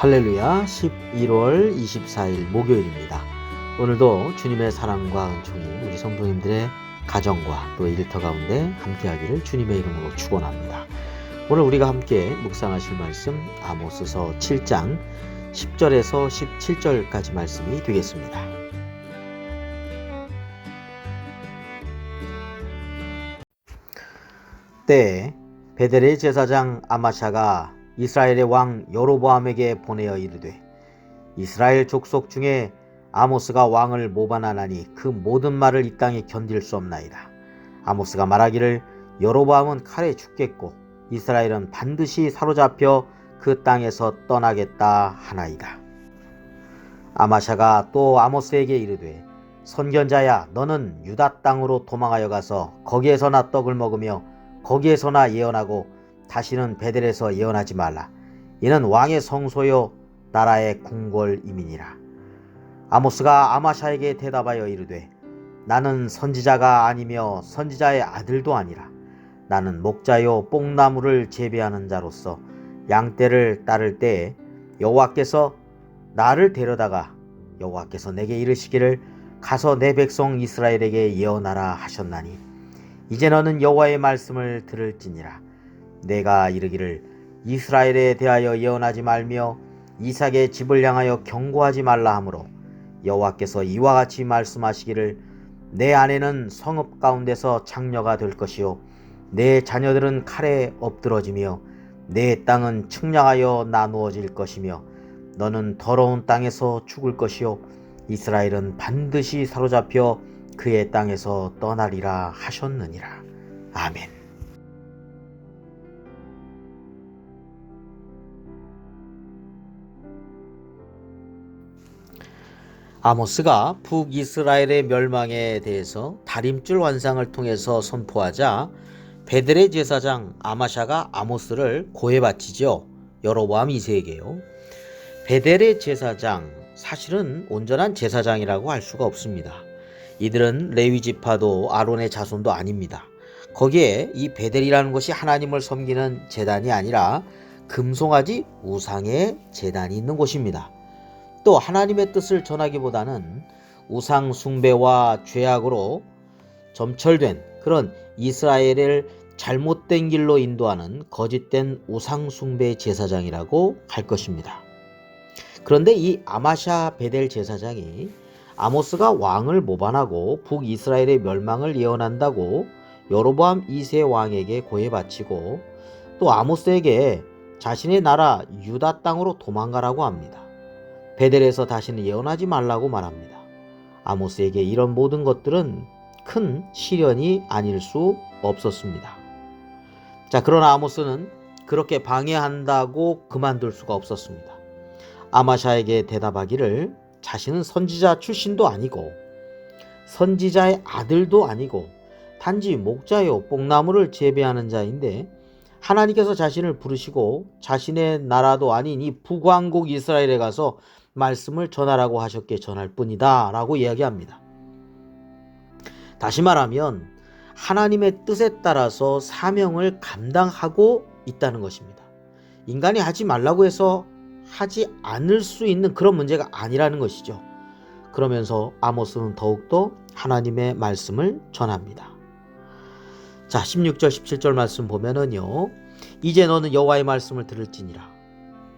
할렐루야 11월 24일 목요일입니다. 오늘도 주님의 사랑과 은총이 우리 성도님들의 가정과 또 일터 가운데 함께하기를 주님의 이름으로 축원합니다. 오늘 우리가 함께 묵상하실 말씀 아모스서 7장 10절에서 17절까지 말씀이 되겠습니다. 때에 베델의 제사장 아마샤가 이스라엘의 왕 여로보암에게 보내어 이르되 이스라엘 족속 중에 아모스가 왕을 모반하나니 그 모든 말을 이 땅에 견딜 수 없나이다. 아모스가 말하기를 여로보암은 칼에 죽겠고 이스라엘은 반드시 사로잡혀 그 땅에서 떠나겠다 하나이다. 아마샤가 또 아모스에게 이르되 선견자야 너는 유다 땅으로 도망하여 가서 거기에서나 떡을 먹으며 거기에서나 예언하고 다시는 베델에서 예언하지 말라. 이는 왕의 성소요 나라의 궁궐이민이라. 아모스가 아마샤에게 대답하여 이르되 나는 선지자가 아니며 선지자의 아들도 아니라 나는 목자요 뽕나무를 재배하는 자로서 양떼를 따를 때에 여호와께서 나를 데려다가 여호와께서 내게 이르시기를 가서 내 백성 이스라엘에게 예언하라 하셨나니 이제 너는 여호와의 말씀을 들을지니라 내가 이르기를 이스라엘에 대하여 예언하지 말며 이삭의 집을 향하여 경고하지 말라 하므로 여호와께서 이와 같이 말씀하시기를 내 아내는 성읍 가운데서 장녀가 될 것이요 내 자녀들은 칼에 엎드러지며 내 땅은 측량하여 나누어질 것이며 너는 더러운 땅에서 죽을 것이요 이스라엘은 반드시 사로잡혀 그의 땅에서 떠나리라 하셨느니라 아멘. 아모스가 북이스라엘의 멸망에 대해서 다림줄 완상을 통해서 선포하자 베들의 제사장 아마샤가 아모스를 고해 바치죠. 여로보암 2세에게요. 베델의 제사장 사실은 온전한 제사장이라고 할 수가 없습니다. 이들은 레위 지파도 아론의 자손도 아닙니다. 거기에 이 베델이라는 것이 하나님을 섬기는 제단이 아니라 금송아지 우상의 제단이 있는 곳입니다. 또 하나님의 뜻을 전하기보다는 우상 숭배와 죄악으로 점철된 그런 이스라엘을 잘못된 길로 인도하는 거짓된 우상 숭배 제사장이라고 할 것입니다. 그런데 이 아마샤 베델 제사장이 아모스가 왕을 모반하고 북이스라엘의 멸망을 예언한다고 여로보암 2세 왕에게 고해 바치고 또 아모스에게 자신의 나라 유다 땅으로 도망가라고 합니다. 베델에서 다시는 예언하지 말라고 말합니다. 아모스에게 이런 모든 것들은 큰 시련이 아닐 수 없었습니다. 자, 그러나 아모스는 그렇게 방해한다고 그만둘 수가 없었습니다. 아마샤에게 대답하기를 자신은 선지자 출신도 아니고 선지자의 아들도 아니고 단지 목자요 뽕나무를 재배하는 자인데 하나님께서 자신을 부르시고 자신의 나라도 아닌 이 북왕국 이스라엘에 가서 말씀을 전하라고 하셨기에 전할 뿐이다 라고 이야기합니다. 다시 말하면 하나님의 뜻에 따라서 사명을 감당하고 있다는 것입니다. 인간이 하지 말라고 해서 하지 않을 수 있는 그런 문제가 아니라는 것이죠. 그러면서 아모스는 더욱더 하나님의 말씀을 전합니다. 자, 16절 17절 말씀 보면은요. 이제 너는 여호와의 말씀을 들을지니라.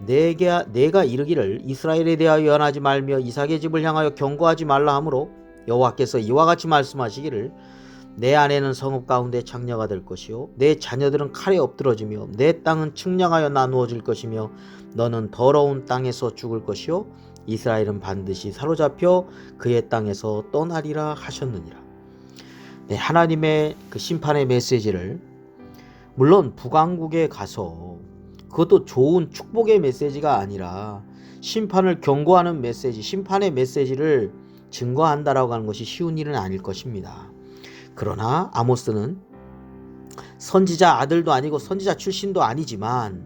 내가 내가 이르기를 이스라엘에 대하여 연하지 말며 이삭의 집을 향하여 경고하지 말라 하므로 여호와께서 이와 같이 말씀하시기를 내 아내는 성읍 가운데 장녀가 될 것이요 내 자녀들은 칼에 엎드러지며 내 땅은 측량하여 나누어질 것이며 너는 더러운 땅에서 죽을 것이요 이스라엘은 반드시 사로잡혀 그의 땅에서 떠나리라 하셨느니라. 네, 하나님의 그 심판의 메시지를 물론 북왕국에 가서 그것도 좋은 축복의 메시지가 아니라 심판을 경고하는 메시지, 심판의 메시지를 증거한다라고 하는 것이 쉬운 일은 아닐 것입니다. 그러나 아모스는 선지자 아들도 아니고 선지자 출신도 아니지만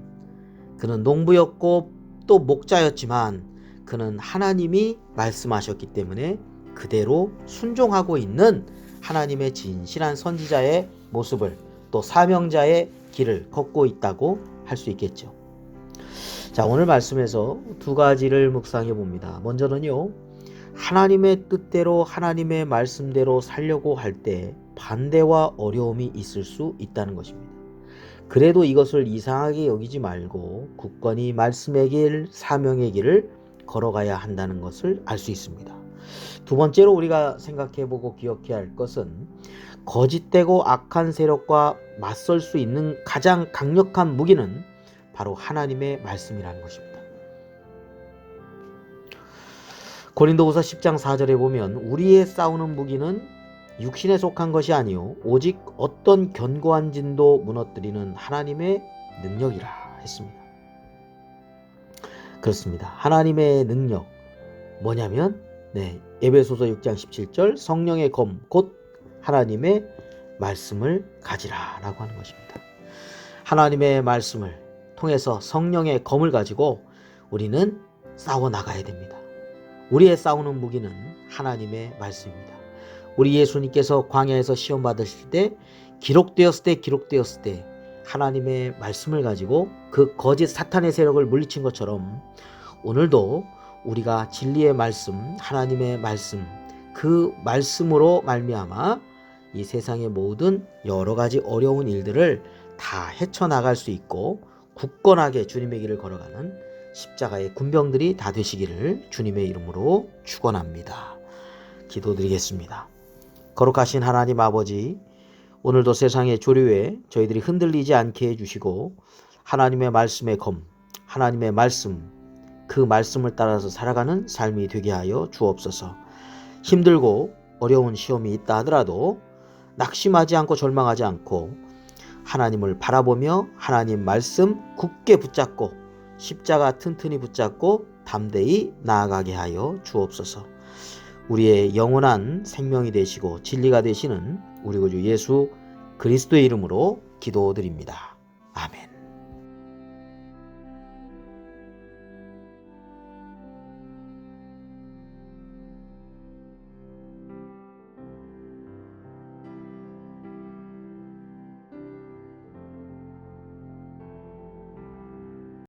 그는 농부였고 또 목자였지만 그는 하나님이 말씀하셨기 때문에 그대로 순종하고 있는 하나님의 진실한 선지자의 모습을 또 사명자의 길을 걷고 있다고 할 수 있겠죠. 자, 오늘 말씀에서 두 가지를 묵상해 봅니다. 먼저는요, 하나님의 뜻대로 하나님의 말씀대로 살려고 할 때 반대와 어려움이 있을 수 있다는 것입니다. 그래도 이것을 이상하게 여기지 말고 굳건히 말씀의 길, 사명의 길을 걸어가야 한다는 것을 알 수 있습니다. 두 번째로 우리가 생각해 보고 기억해야 할 것은 거짓되고 악한 세력과 맞설 수 있는 가장 강력한 무기는 바로 하나님의 말씀이라는 것입니다. 고린도후서 10장 4절에 보면 우리의 싸우는 무기는 육신에 속한 것이 아니요 오직 어떤 견고한 진도 무너뜨리는 하나님의 능력이라 했습니다. 그렇습니다. 하나님의 능력 뭐냐면 네, 에베소서 6장 17절 성령의 검 곧 하나님의 말씀을 가지라 라고 하는 것입니다. 하나님의 말씀을 통해서 성령의 검을 가지고 우리는 싸워 나가야 됩니다. 우리의 싸우는 무기는 하나님의 말씀입니다. 우리 예수님께서 광야에서 시험 받으실 때 기록되었을 때 기록되었을 때 하나님의 말씀을 가지고 그 거짓 사탄의 세력을 물리친 것처럼 오늘도 우리가 진리의 말씀, 하나님의 말씀, 그 말씀으로 말미암아 이 세상의 모든 여러 가지 어려운 일들을 다 헤쳐나갈 수 있고 굳건하게 주님의 길을 걸어가는 십자가의 군병들이 다 되시기를 주님의 이름으로 축원합니다. 기도드리겠습니다. 거룩하신 하나님 아버지, 오늘도 세상의 조류에 저희들이 흔들리지 않게 해주시고 하나님의 말씀의 검, 하나님의 말씀, 그 말씀을 따라서 살아가는 삶이 되게 하여 주옵소서. 힘들고 어려운 시험이 있다 하더라도 낙심하지 않고 절망하지 않고 하나님을 바라보며 하나님 말씀 굳게 붙잡고 십자가 튼튼히 붙잡고 담대히 나아가게 하여 주옵소서. 우리의 영원한 생명이 되시고 진리가 되시는 우리 구주 예수 그리스도의 이름으로 기도드립니다.